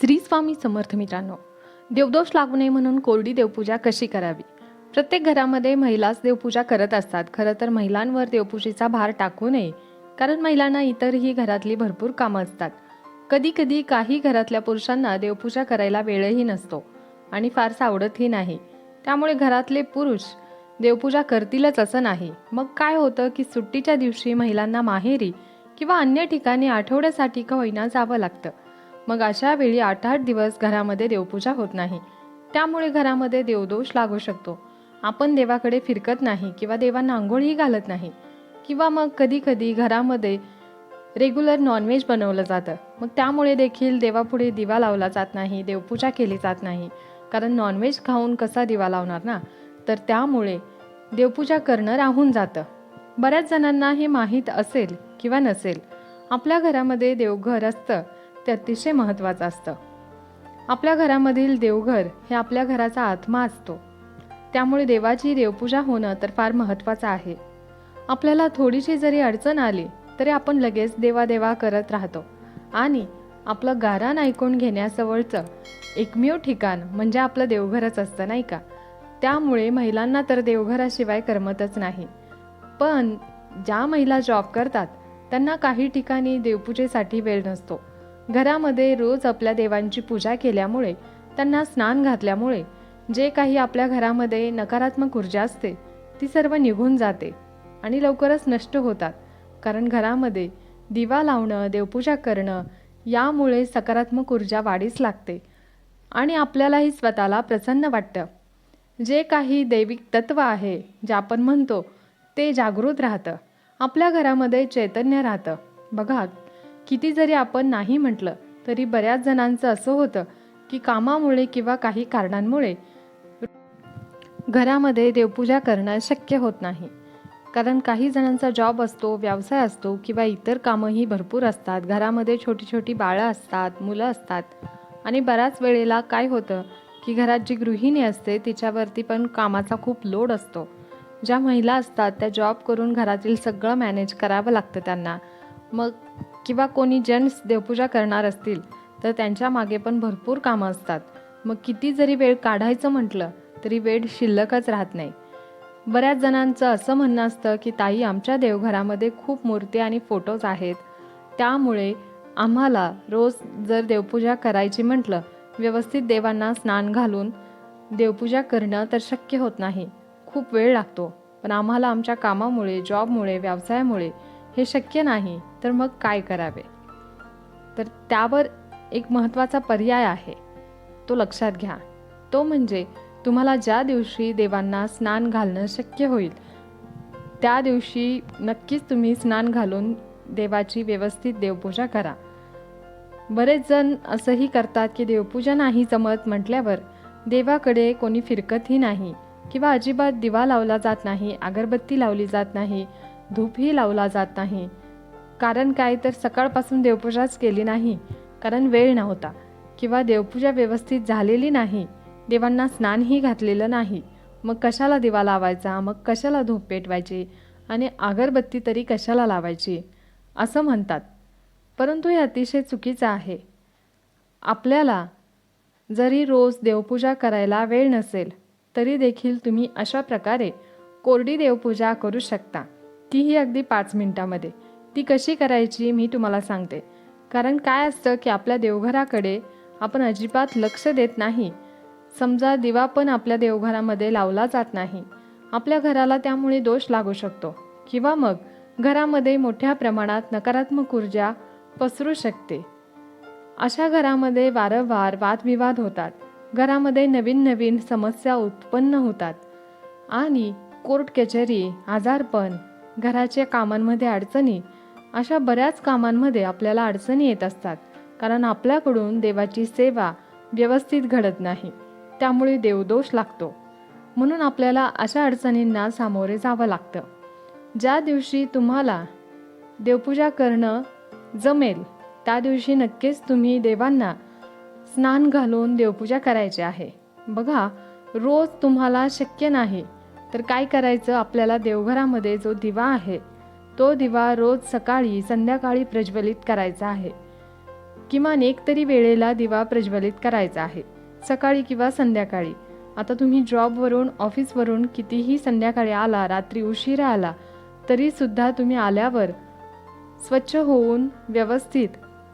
श्री स्वामी समर्थ मित्रांनो देवदोष लागू नये म्हणून कोरडी देवपूजा कशी करावी? प्रत्येक घरामध्ये महिलाच देवपूजा करत असतात. खरं तर महिलांवर देवपूजेचा भार टाकू नये कारण महिलांना इतरही घरातली भरपूर कामं असतात. कधी कधी काही घरातल्या पुरुषांना देवपूजा करायला वेळही नसतो आणि फारसं आवडतही नाही. त्यामुळे घरातले पुरुष देवपूजा करतीलच असं नाही. मग काय होतं की सुट्टीच्या दिवशी महिलांना माहेरी किंवा अन्य ठिकाणी आठवड्यासाठी का होईना जावं लागतं? मग अशा वेळी आठ आठ दिवस घरामध्ये देवपूजा होत नाही. त्यामुळे घरामध्ये देवदोष लागू शकतो. आपण देवाकडे फिरकत नाही किंवा देवांना आंघोळही घालत नाही. किंवा मग कधी कधी घरामध्ये रेग्युलर नॉनव्हेज बनवलं जातं. मग त्यामुळे देखील देवापुढे दिवा लावला जात नाही देवपूजा केली जात नाही. कारण नॉनव्हेज खाऊन कसा दिवा लावणार ना? तर त्यामुळे देवपूजा करणं राहून जातं. बऱ्याच जणांना हे माहीत असेल किंवा नसेल. आपल्या घरामध्ये देवघर असतं. ते अतिशय महत्त्वाचं असतं. आपल्या घरामधील देवघर हे आपल्या घराचा आत्मा असतो. त्यामुळे देवाची देवपूजा होणं तर फार महत्त्वाचं आहे. आपल्याला थोडीशी जरी अडचण आली तरी आपण लगेच देवादेवा करत राहतो. आणि आपलं गारान ऐकून घेण्याजवळचं एकमेव ठिकाण म्हणजे आपलं देवघरच असतं नाही का? त्यामुळे महिलांना तर देवघराशिवाय करमतच नाही. पण ज्या महिला जॉब करतात त्यांना काही ठिकाणी देवपूजेसाठी वेळ नसतो. घरामध्ये रोज आपल्या देवांची पूजा केल्यामुळे त्यांना स्नान घातल्यामुळे जे काही आपल्या घरामध्ये नकारात्मक ऊर्जा असते ती सर्व निघून जाते आणि लवकरच नष्ट होतात. कारण घरामध्ये दिवा लावणं देवपूजा करणं यामुळे सकारात्मक ऊर्जा वाढीस लागते आणि आपल्यालाही स्वतःला प्रसन्न वाटतं. जे काही दैविक तत्व आहे जे आपण म्हणतो ते जागृत राहतं. आपल्या घरामध्ये चैतन्य राहतं. बघा किती जरी आपण नाही म्हटलं तरी बऱ्याच जणांचं असं होतं की कामामुळे किंवा काही कारणांमुळे घरामध्ये देवपूजा करणं शक्य होत नाही. कारण काही जणांचा जॉब असतो व्यवसाय असतो किंवा इतर कामंही भरपूर असतात. घरामध्ये छोटी छोटी बाळं असतात मुलं असतात. आणि बऱ्याच वेळेला काय होतं की घरात जी गृहिणी असते तिच्यावरती पण कामाचा खूप लोड असतो. ज्या महिला असतात त्या जॉब करून घरातील सगळं मॅनेज करावं लागतं त्यांना. मग किंवा कोणी जेंट्स देवपूजा करणार असतील तर त्यांच्या मागे पण भरपूर कामं असतात. मग किती जरी वेळ काढायचं म्हटलं तरी वेळ शिल्लकच राहत नाही. बऱ्याच जणांचं असं म्हणणं असतं की ताई आमच्या देवघरामध्ये खूप मूर्ती आणि फोटोज आहेत. त्यामुळे आम्हाला रोज जर देवपूजा करायची म्हटलं व्यवस्थित देवांना स्नान घालून देवपूजा करणं तर शक्य होत नाही. खूप वेळ लागतो. पण आम्हाला आमच्या कामामुळे जॉबमुळे व्यवसायामुळे हे शक्य नाही तर मग काय करावे? तर त्यावर एक महत्त्वाचा पर्याय आहे. तो लक्षात घ्या. तो म्हणजे तुम्हाला ज्या दिवशी देवांना स्नान घालणं शक्य होईल त्या दिवशी नक्कीच तुम्ही स्नान घालून देवाची व्यवस्थित देवपूजा करा. बरेच जण असंही करतात की देवपूजा नाही जमत म्हटल्यावर देवाकडे कोणी फिरकतही नाही किंवा अजिबात दिवा लावला जात नाही अगरबत्ती लावली जात नाही धूपही लावला जात नाही. कारण काय तर सकाळपासून देवपूजाच केली नाही. कारण वेळ नव्हता किंवा देवपूजा व्यवस्थित झालेली नाही. देवांना स्नानही घातलेलं नाही. मग कशाला दिवा लावायचा? मग कशाला धूप पेटवायची? आणि अगरबत्ती तरी कशाला लावायची? असं म्हणतात. परंतु हे अतिशय चुकीचं आहे. आपल्याला जरी रोज देवपूजा करायला वेळ नसेल तरी देखील तुम्ही अशा प्रकारे कोरडी देवपूजा करू शकता. तीही अगदी पाच मिनटामध्ये. ती कशी करायची मी तुम्हाला सांगते. कारण काय असतं की आपल्या देवघराकडे आपण अजिबात लक्ष देत नाही. समजा दिवा पण आपल्या देवघरामध्ये लावला जात नाही. आपल्या घराला त्यामुळे दोष लागू शकतो. किंवा मग घरामध्ये मोठ्या प्रमाणात नकारात्मक ऊर्जा पसरू शकते. अशा घरामध्ये वारंवार वादविवाद होतात. घरामध्ये नवीन नवीन समस्या उत्पन्न होतात. आणि कोर्ट कचेरी आजारपण घराच्या कामांमध्ये अडचणी अशा बऱ्याच कामांमध्ये आपल्याला अडचणी येत असतात कारण आपल्याकडून देवाची सेवा व्यवस्थित घडत नाही त्यामुळे देवदोष लागतो. म्हणून आपल्याला अशा अडचणींना सामोरे जावं लागतं. ज्या दिवशी तुम्हाला देवपूजा करणं जमेल त्या दिवशी नक्कीच तुम्ही देवांना स्नान घालून देवपूजा करायची आहे. बघा रोज तुम्हाला शक्य नाही तर काय करायचं? आपल्याला देवघरामध्ये जो दिवा आहे तो दिवा रोज सकाळी संध्याकाळी प्रज्वलित करायचा आहे. किमान एक तरी वेळेला दिवा प्रज्वलित करायचा आहे सकाळी किंवा संध्याकाळी. आता तुम्ही जॉबवरून ऑफिसवरून कितीही संध्याकाळी आला रात्री उशिरा आला तरीसुद्धा तुम्ही आल्यावर स्वच्छ होऊन व्यवस्थित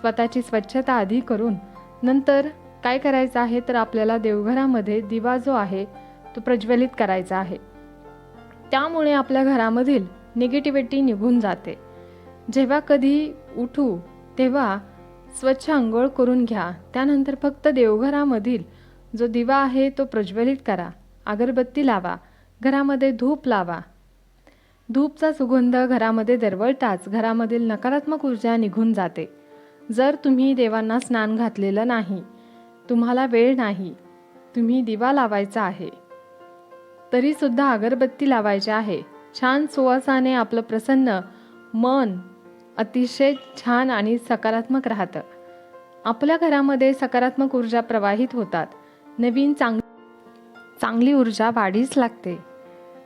स्वतःची स्वच्छता आधी करून नंतर काय करायचं आहे? तर आपल्याला देवघरामध्ये दिवा जो आहे तो प्रज्वलित करायचा आहे. त्यामुळे आपल्या घरामधील निगेटिव्हिटी निघून जाते. जेव्हा कधी उठू तेव्हा स्वच्छ आंघोळ करून घ्या. त्यानंतर फक्त देवघरामधील जो दिवा आहे तो प्रज्वलित करा. अगरबत्ती लावा. घरामध्ये धूप लावा. धूपचा सुगंध घरामध्ये दरवळताच घरामधील नकारात्मक ऊर्जा निघून जाते. जर तुम्ही देवांना स्नान घातलेलं नाही तुम्हाला वेळ नाही तुम्ही दिवा लावायचा आहे. तरीसुद्धा अगरबत्ती लावायची आहे. छान सुवासाने आपलं प्रसन्न मन अतिशय छान आणि सकारात्मक राहतं. आपल्या घरामध्ये सकारात्मक ऊर्जा प्रवाहित होतात. नवीन चांग चांगली ऊर्जा वाढीच लागते.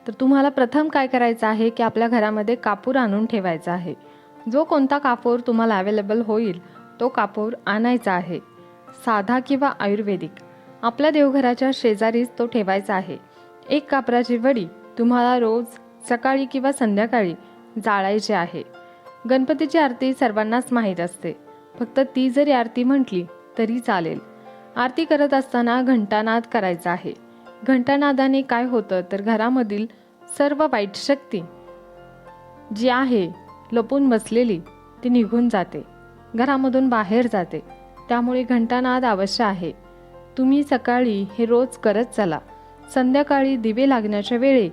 तर तुम्हाला प्रथम काय करायचं आहे की आपल्या घरामध्ये कापूर आणून ठेवायचा आहे. जो कोणता कापूर तुम्हाला अवेलेबल होईल तो कापूर आणायचा आहे. साधा किंवा आयुर्वेदिक. आपल्या देवघराच्या शेजारीच तो ठेवायचा आहे. एक कापराची वडी तुम्हाला रोज सकाळी किंवा संध्याकाळी जाळायची आहे. गणपतीची आरती सर्वांनाच माहीत असते. फक्त ती जरी आरती म्हटली तरी चालेल. आरती करत असताना घंटानाद करायचा आहे. घंटानादाने काय होतं तर घरामधील सर्व वाईट शक्ती जी आहे लपून बसलेली ती निघून जाते. घरामधून बाहेर जाते. त्यामुळे घंटानाद अवश्य आहे. तुम्ही सकाळी हे रोज करत चला. संध्याकाळी दिवे लागण्याच्या वेळी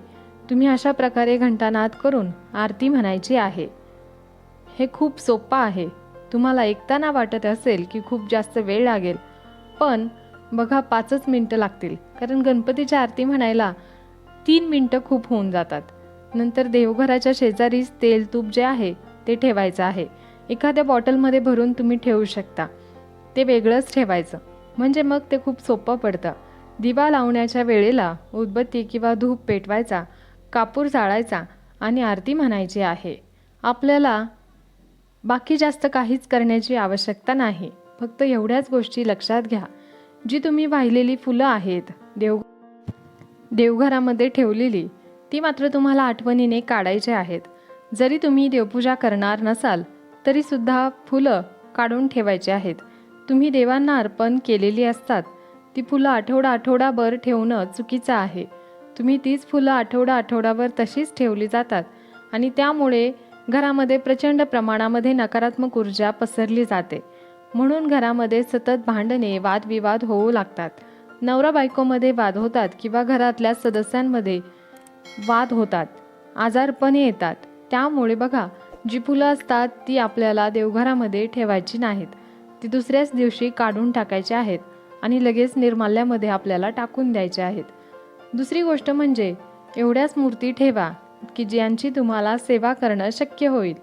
तुम्ही अशा प्रकारे घंटानाद करून आरती म्हणायची आहे. हे खूप सोपं आहे. तुम्हाला ऐकताना वाटत असेल की खूप जास्त वेळ लागेल पण बघा पाचच मिनटं लागतील कारण गणपतीची आरती म्हणायला तीन मिनटं खूप होऊन जातात. नंतर देवघराच्या शेजारीच तेल तूप जे आहे ते ठेवायचं आहे. एखाद्या बॉटलमध्ये भरून तुम्ही ठेवू शकता. ते वेगळंच ठेवायचं. म्हणजे मग ते खूप सोपं पडतं. दिवा लावण्याच्या वेळेला उदबत्ती किंवा धूप पेटवायचा कापूर जाळायचा आणि आरती म्हणायची आहे. आपल्याला बाकी जास्त काहीच करण्याची आवश्यकता नाही. फक्त एवढ्याच गोष्टी लक्षात घ्या. जी तुम्ही वाहिलेली फुलं आहेत देव देवघरामध्ये ठेवलेली ती मात्र तुम्हाला आठवणीने काढायची आहेत. जरी तुम्ही देवपूजा करणार नसाल तरीसुद्धा फुलं काढून ठेवायची आहेत. तुम्ही देवांना अर्पण केलेली असतात. ती फुलं आठवडा आठवडाभर ठेवणं चुकीचं आहे. तुम्ही तीच फुलं आठवडा आठवडाभर तशीच ठेवली जातात आणि त्यामुळे घरामध्ये प्रचंड प्रमाणामध्ये नकारात्मक ऊर्जा पसरली जाते. म्हणून घरामध्ये सतत भांडणे वादविवाद होऊ लागतात. नवरा बायकोमध्ये वाद होतात किंवा घरातल्या सदस्यांमध्ये वाद होतात. आजारपणे येतात. त्यामुळे बघा जी फुलं असतात ती आपल्याला देवघरामध्ये ठेवायची नाहीत. ती दुसऱ्याच दिवशी काढून टाकायची आहेत. आणि लगेच निर्माल्यामध्ये आपल्याला टाकून द्यायचे आहेत. दुसरी गोष्ट म्हणजे एवढ्याच मूर्ती ठेवा की ज्यांची तुम्हाला सेवा करणं शक्य होईल.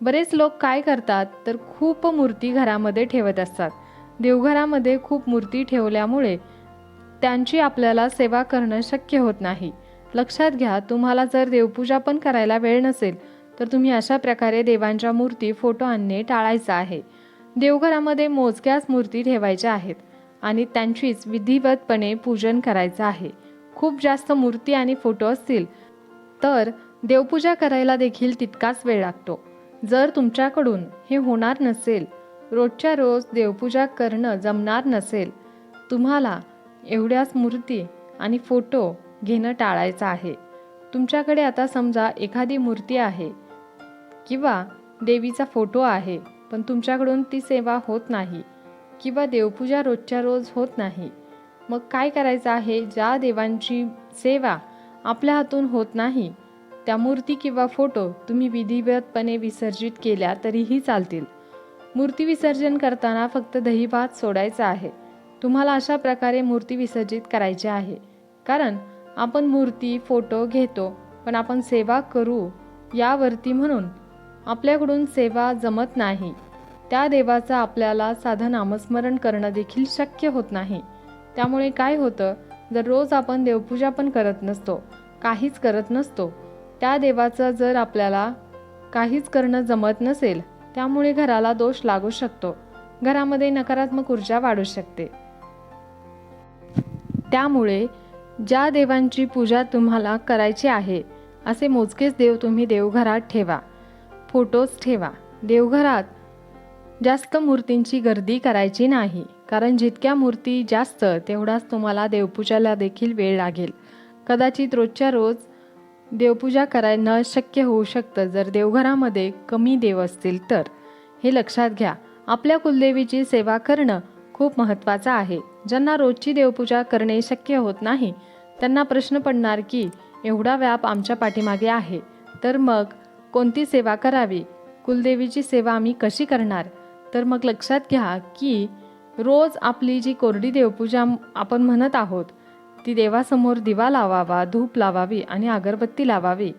बरेच लोक काय करतात तर खूप मूर्ती घरामध्ये ठेवत असतात. देवघरामध्ये खूप मूर्ती ठेवल्यामुळे त्यांची आपल्याला सेवा करणं शक्य होत नाही. लक्षात घ्या तुम्हाला जर देवपूजा पण करायला वेळ नसेल तर तुम्ही अशा प्रकारे देवांच्या मूर्ती फोटो आणणे टाळायचं आहे. देवघरामध्ये मोजक्याच मूर्ती ठेवायच्या आहेत. आणि त्यांचीच विधिवतपणे पूजन करायचं आहे. खूप जास्त मूर्ती आणि फोटो असतील तर देवपूजा करायला देखील तितकाच वेळ लागतो. जर तुमच्याकडून हे होणार नसेल रोजच्या रोज देवपूजा करणं जमणार नसेल तुम्हाला एवढ्याच मूर्ती आणि फोटो घेणं टाळायचं आहे. तुमच्याकडे आता समजा एखादी मूर्ती आहे किंवा देवीचा फोटो आहे पण तुमच्याकडून ती सेवा होत नाही. किंवा देवपूजा रोजच्या रोज होत नाही. मग काय करायचं आहे? ज्या देवांची सेवा आपल्या हातून होत नाही त्या मूर्ती किंवा फोटो तुम्ही विधिवतपणे विसर्जित केल्या तरीही चालतील. मूर्ती विसर्जन करताना फक्त दहीभात सोडायचा आहे. तुम्हाला अशा प्रकारे मूर्ती विसर्जित करायची आहे. कारण आपण मूर्ती फोटो घेतो पण आपण सेवा करू यावरती म्हणून आपल्याकडून सेवा जमत नाही. त्या देवाचं आपल्याला साधं नामस्मरण करणं देखील शक्य होत नाही. त्यामुळे काय होतं? जर रोज आपण देवपूजा पण करत नसतो काहीच करत नसतो. त्या देवाचं जर आपल्याला काहीच करणं जमत नसेल त्यामुळे घराला दोष लागू शकतो. घरामध्ये नकारात्मक ऊर्जा वाढू शकते. त्यामुळे ज्या देवांची पूजा तुम्हाला करायची आहे असे मोजकेच देव तुम्ही देवघरात ठेवा. फोटोज ठेवा. देवघरात जास्त मूर्तींची गर्दी करायची नाही. कारण जितक्या मूर्ती जास्त तेवढाच तुम्हाला देवपूजाला देखील वेळ लागेल. कदाचित रोजच्या रोज देवपूजा करायला शक्य होऊ शकतं जर देवघरामध्ये कमी देव असतील तर. हे लक्षात घ्या. आपल्या कुलदेवीची सेवा करणं खूप महत्त्वाचं आहे. ज्यांना रोजची देवपूजा करणे शक्य होत नाही त्यांना प्रश्न पडणार की एवढा व्याप आमच्या पाठीमागे आहे. तर मग कोणती सेवा करावी? कुलदेवीची सेवा आम्ही कशी करणार? तर मग लक्षात घ्या की रोज आपली जी कोरडी देवपूजा आपण म्हणत आहोत ती देवासमोर दिवा लावावा धूप लावावी आणि अगरबत्ती लावावी.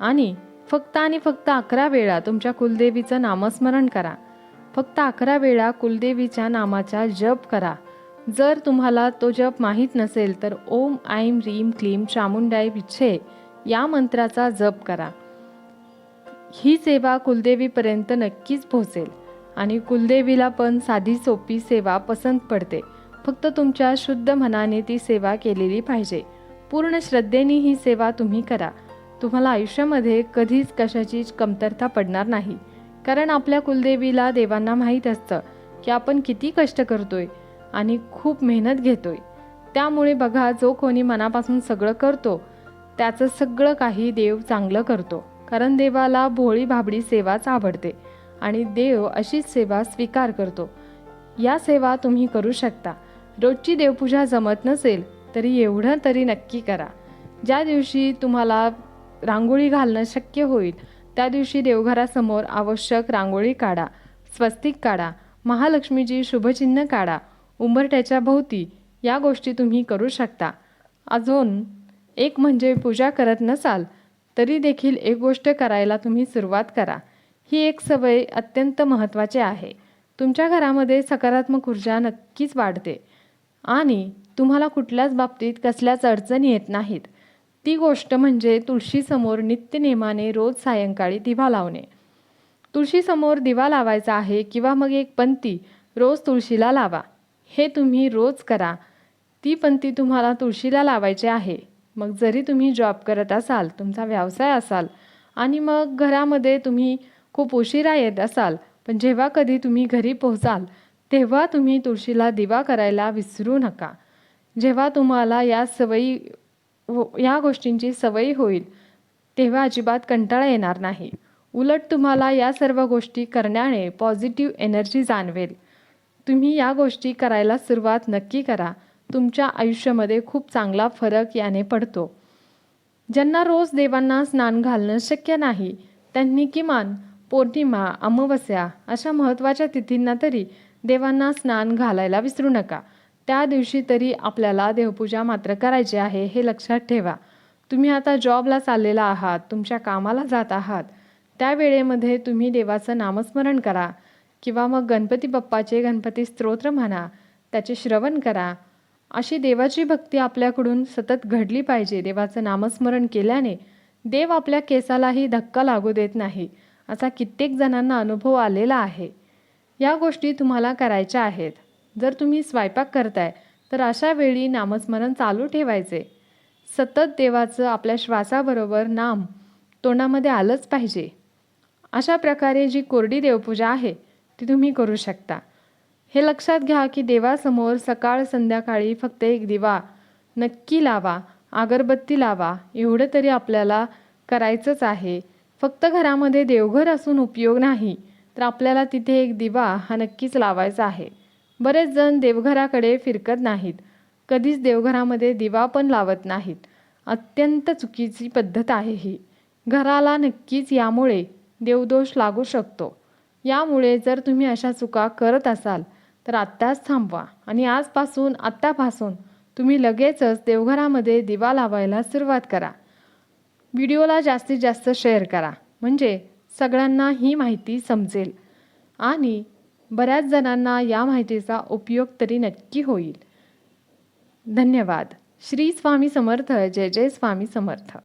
आणि फक्त आणि फक्त अकरा वेळा तुमच्या कुलदेवीचं नामस्मरण करा. फक्त अकरा वेळा कुलदेवीच्या नामाचा जप करा. जर तुम्हाला तो जप माहीत नसेल तर ओम ऐम रीम क्लीम चामुंडाई विच्छे या मंत्राचा जप करा. ही सेवा कुलदेवीपर्यंत नक्कीच पोहोचेल. आणि कुलदेवीला पण साधी सोपी सेवा पसंत पडते. फक्त तुमच्या शुद्ध मनाने ती सेवा केलेली पाहिजे. पूर्ण श्रद्धेने ही सेवा तुम्ही करा. तुम्हाला आयुष्यामध्ये कधीच कशाची कमतरता पडणार नाही. कारण आपल्या कुलदेवीला देवांना माहीत असतं की आपण किती कष्ट करतोय आणि खूप मेहनत घेतोय. त्यामुळे बघा जो कोणी मनापासून सगळं करतो त्याचं सगळं काही देव चांगलं करतो. कारण देवाला भोळी भाबडी सेवाच आवडते. आणि देव अशीच सेवा स्वीकार करतो. या सेवा तुम्ही करू शकता. रोजची देवपूजा जमत नसेल तरी एवढं तरी नक्की करा. ज्या दिवशी तुम्हाला रांगोळी घालणं शक्य होईल त्या दिवशी देवघरासमोर आवश्यक रांगोळी काढा स्वस्तिक काढा महालक्ष्मीची शुभचिन्ह काढा उंबरट्याच्या भोवती या गोष्टी तुम्ही करू शकता. अजून एक म्हणजे पूजा करत नसाल तरी देखील एक गोष्ट करायला तुम्ही सुरुवात करा. ही एक सवय अत्यंत महत्त्वाची आहे. तुमच्या घरामध्ये सकारात्मक ऊर्जा नक्कीच वाढते. आणि तुम्हाला कुठल्याच बाबतीत कसल्याच अडचणी येत नाहीत. ती गोष्ट म्हणजे तुळशीसमोर नित्यनेमाने रोज सायंकाळी दिवा लावणे. तुळशीसमोर दिवा लावायचा आहे किंवा मग एक पंती रोज तुळशीला लावा. हे तुम्ही रोज करा. ती पंती तुम्हाला तुळशीला लावायची आहे. मग जरी तुम्ही जॉब करत असाल तुमचा व्यवसाय असाल आणि मग घरामध्ये तुम्ही खूप उशिरा येत असाल पण जेव्हा कधी तुम्ही घरी पोहोचाल तेव्हा तुम्ही तुळशीला दिवा करायला विसरू नका. जेव्हा तुम्हाला या सवयी या गोष्टींची सवयी होईल तेव्हा अजिबात कंटाळा येणार नाही. उलट तुम्हाला या सर्व गोष्टी करण्याने पॉझिटिव्ह एनर्जी जाणवेल. तुम्ही या गोष्टी करायला सुरुवात नक्की करा. तुमच्या आयुष्यामध्ये खूप चांगला फरक याने पडतो. ज्यांना रोज देवांना स्नान घालणं शक्य नाही त्यांनी किमान पौर्णिमा अमावस्या अशा महत्त्वाच्या तिथींना तरी देवांना स्नान घालायला विसरू नका. त्या दिवशी तरी आपल्याला देवपूजा मात्र करायची आहे हे लक्षात ठेवा. तुम्ही आता जॉबला चाललेला आहात तुमच्या कामाला जात आहात. त्या वेळेमध्ये तुम्ही देवाचं नामस्मरण करा किंवा मग गणपती बाप्पाचे गणपती स्तोत्र म्हणा त्याचे श्रवण करा. अशी देवाची भक्ती आपल्याकडून सतत घडली पाहिजे देवाचं नामस्मरण केल्याने देव आपल्या केसालाही धक्का लागू देत नाही. असा कित्येक जणांना अनुभव आलेला आहे. या गोष्टी तुम्हाला करायच्या आहेत. जर तुम्ही स्वयंपाक करताय तर अशा वेळी नामस्मरण चालू ठेवायचे. सतत देवाचं आपल्या श्वासाबरोबर नाम तोंडामध्ये आलंच पाहिजे. अशा प्रकारे जी कोरडी देवपूजा आहे ती तुम्ही करू शकता. हे लक्षात घ्या की देवासमोर सकाळ संध्याकाळी फक्त एक दिवा. नक्की लावा अगरबत्ती लावा एवढं तरी आपल्याला करायचंच आहे. फक्त घरामध्ये देवघर असून उपयोग नाही तर आपल्याला तिथे एक दिवा हा नक्कीच लावायचा आहे. बरेच जण देवघराकडे फिरकत नाहीत. कधीच देवघरामध्ये दिवा पण लावत नाहीत. अत्यंत चुकीची पद्धत आहे ही. घराला नक्कीच यामुळे देवदोष लागू शकतो. यामुळे जर तुम्ही अशा चुका करत असाल तर आत्ताच थांबवा आणि आजपासून आत्तापासून तुम्ही लगेचच देवघरामध्ये दिवा लावायला सुरुवात करा. व्हिडिओला जास्तीत जास्त शेअर करा. म्हणजे सगळ्यांना ही माहिती समजेल. आणि बऱ्याच जणांना या माहितीचा उपयोग तरी नक्की होईल. धन्यवाद. श्री स्वामी समर्थ. जय जय स्वामी समर्थ.